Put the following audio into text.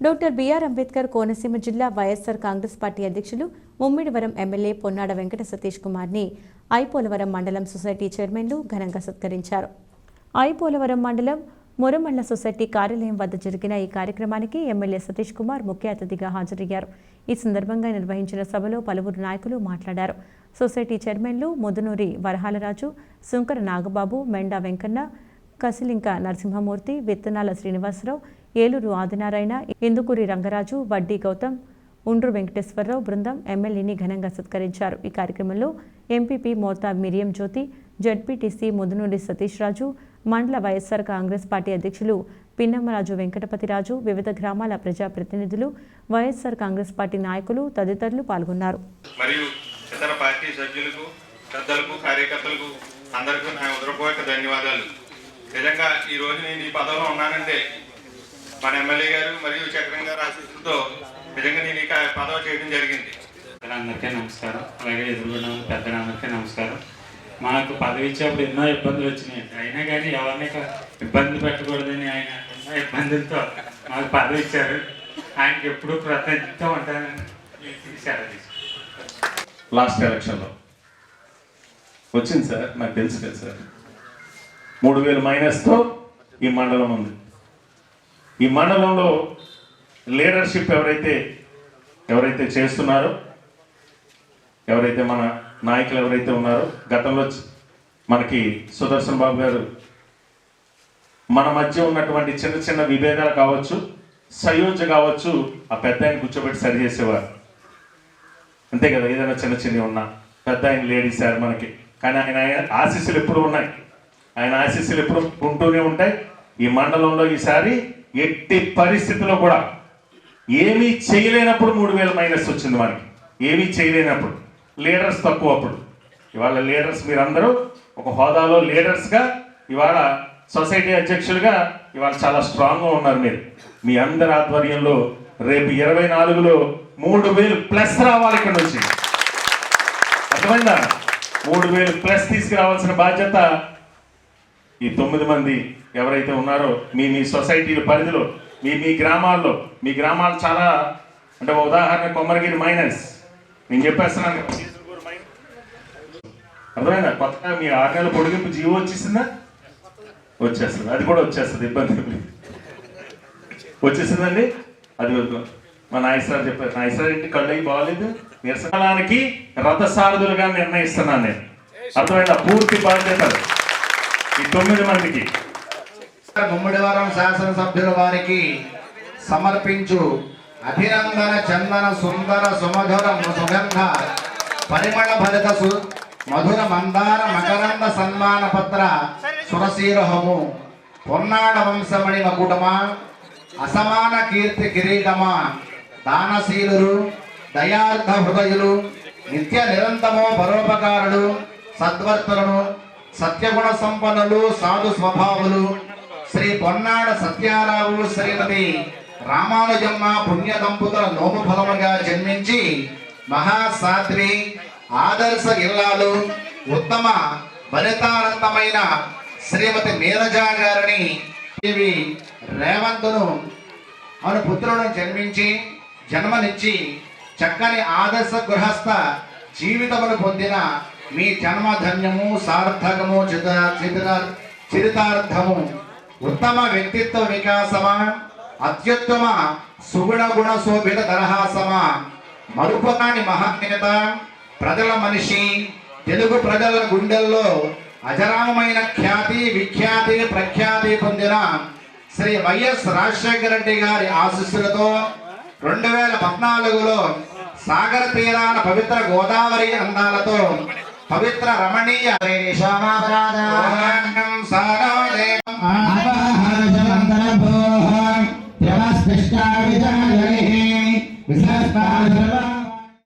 Doctor BR Ambedkar Konaseema జిల్లా YSR Congress party అధ్యక్షులు Mummidivaram MLA Ponnada Venkata Satish కుమార్ని ఐపోలవరం మండలం సొసైటీ చైర్మన్లు ఘనంగా సత్కరించారు. ఐపోలవరం మండలం మురమల్ల సొసైటీ కార్యాలయం వద్ద జరిగిన ఈ కార్యక్రమానికి ఎమ్మెల్యే సతీష్ కుమార్ ముఖ్య అతిథిగా హాజరయ్యారు. ఈ సందర్భంగా నిర్వహించిన సభలో పలువురు నాయకులు మాట్లాడారు. సొసైటీ చైర్మన్లు ముదునూరి వరహాలరాజు సుంకర నాగబాబు మెండా వెంకన్న కసిలింక నరసింహమూర్తి విత్తనాల శ్రీనివాసరావు ఏలూరు ఆదినారాయణ ఇందుకూరి రంగరాజు వడ్డీ గౌతమ్ ఉండ్రు వెంకటేశ్వరరావు బృందం ఎమ్మెల్యేని ఘనంగా సత్కరించారు. ఈ కార్యక్రమంలో ఎంపీపీ మోతా మిరియం జ్యోతి జడ్పీటీసీ ముదునూరి సతీష్ రాజు మండల వైఎస్సార్ కాంగ్రెస్ పార్టీ అధ్యక్షులు పిన్నమ్మరాజు వెంకటపతిరాజు వివిధ గ్రామాల ప్రజాప్రతినిధులు వైఎస్సార్ కాంగ్రెస్ పార్టీ నాయకులు తదితరులు పాల్గొన్నారు. మరియు ఇతర పార్టీ సభ్యులకు పెద్దలకు కార్యకర్తలకు అందరికీ నా ధన్యవాదాలు. నిజంగా ఈ రోజు నేను ఈ పదవిలో ఉన్నానంటే మన ఎమ్మెల్యే గారు మరియు చక్రం గారు ఆశీస్సులతో నిజంగా నేను ఈ కా- పదవి చేయడం జరిగింది. పెద్దలందరికీ నమస్కారం. అలాగే ఎదురుగున్న పెద్దలందరికీ నమస్కారం. మనకు పదవి ఇచ్చేప్పుడు ఎన్నో ఇబ్బందులు వచ్చినాయి. అయినా కానీ ఎవరిని క- ఇబ్బంది పెట్టకూడదని ఆయన ఎన్నో ఇబ్బందులతో మాకు పదవి ఇచ్చారు. ఆయనకి ఎప్పుడూ కృతజ్ఞత ఉంటానని. లాస్ట్ ఎలక్షన్లో. వచ్చింది సార్ నాకు తెలుసు కదా సార్. మూడు వేలు మైనస్తో ఈ మండలం ఉంది. ఈ మండలంలో లీడర్షిప్ ఎవరైతే ఎవరైతే చేస్తున్నారో ఎవరైతే మన నాయకులు ఎవరైతే ఉన్నారో గతంలో మనకి సుదర్శన్ బాబు గారు మన మధ్య ఉన్నటువంటి చిన్న చిన్న విభేదాలు కావచ్చు సయోజ కావచ్చు ఆ పెద్ద ఆయన కూర్చోబెట్టి సరి చేసేవారు. అంతే కదా ఏదైనా చిన్న చిన్నవి ఉన్నా పెద్ద ఆయన లేడీస్ సార్ మనకి. కానీ ఆయన ఆశీస్సులు ఎప్పుడు ఉన్నాయి. ఆయన ఆశీస్సులు ఎప్పుడు ఉంటూనే ఉంటాయి. ఈ మండలంలో ఈసారి ఎట్టి పరిస్థితుల్లో కూడా ఏమీ చేయలేనప్పుడు మూడు వేల మైనస్ వచ్చింది మనకి ఏమీ చేయలేనప్పుడు. లీడర్స్ తక్కువ అప్పుడు. ఇవాళ లీడర్స్ మీరందరూ ఒక హోదాలో లీడర్స్గా ఇవాళ సొసైటీ అధ్యక్షులుగా ఇవాళ చాలా స్ట్రాంగ్గా ఉన్నారు మీరు. మీ అందరి ఆధ్వర్యంలో రేపు ఇరవై నాలుగులో మూడు వేలు ప్లస్ రావాలి ఇక్కడ నుంచి. అర్థమైందా? మూడు వేలు ప్లస్ తీసుకురావాల్సిన బాధ్యత ఈ తొమ్మిది మంది ఎవరైతే ఉన్నారో మీ మీ సొసైటీల పరిధిలో మీ మీ గ్రామాల్లో మీ గ్రామాలు చాలా అంటే ఉదాహరణ కొమ్మరగిరి మైనస్ నేను చెప్పేస్తున్నాను అర్థమైందా? కొత్తగా మీ ఆరు నెలల పొడిగింపు జీవో వచ్చేసిందా? వచ్చేస్తుంది. అది కూడా వచ్చేస్తుంది ఇబ్బంది వచ్చేసిందండి? అది వద్దు. మా నాయసరావు చెప్పారు. నాయసరావు ఇంటి కళ్ళు అయ్యి బాగాలేదు నిరసనలానికి రథసారథులుగా నిర్ణయిస్తున్నాను నేను. అర్థమైందా? పూర్తి బాధ్యత ఈ తొమ్మిది మందికి. ముమ్మిడివారం శాసనసభ్యుల వారికి సమర్పించు అభినందన చందన సుందర సుమధుర సుగంధ పరిమళ ఫలిత మధుర మందార మకరంద సన్మాన పత్ర సురశీరహము పొన్నాడ వంశమణి మకుటమా అసమాన కీర్తి కిరీటమా దానశీలురు దయార్థ హృదయులు నిత్య నిరంతమో పరోపకారులు సద్వర్తులను సత్యగుణ సంపన్నులు సాధు స్వభావులు. శ్రీ పొన్నాడ సత్యారావు శ్రీమతి రామానుజమ్మ పుణ్య దంపతుల నోము ఫలముగా జన్మించి మహాసాధ్వి ఆదర్శ ఇల్లాలు ఉత్తమ ఫలితానందమైన శ్రీమతి నీరజా గారిని ఇవి రేవంతును అను పుత్రులను జన్మించి జన్మనిచ్చి చక్కని ఆదర్శ గృహస్థ జీవితమును పొందిన మీ జన్మధన్యము సార్థకము చిత చిత- చరితార్థము ఉత్తమ వ్యక్తిత్వ వికాసమా? అత్యుత్తమ సుగుణ గుణ శోభిత దరహాసమా మరుపురాని మహానేత ప్రజల మనిషి తెలుగు ప్రజల గుండెల్లో అజరామమైన ఖ్యాతి విఖ్యాతి ప్రఖ్యాతి పొందిన శ్రీ వైఎస్ రాజశేఖర రెడ్డి గారి ఆశీస్సులతో రెండు వేల పద్నాలుగులో సాగర తీరాన పవిత్ర గోదావరి అందాలతో పవిత్ర రమణీయ రోహాన్నం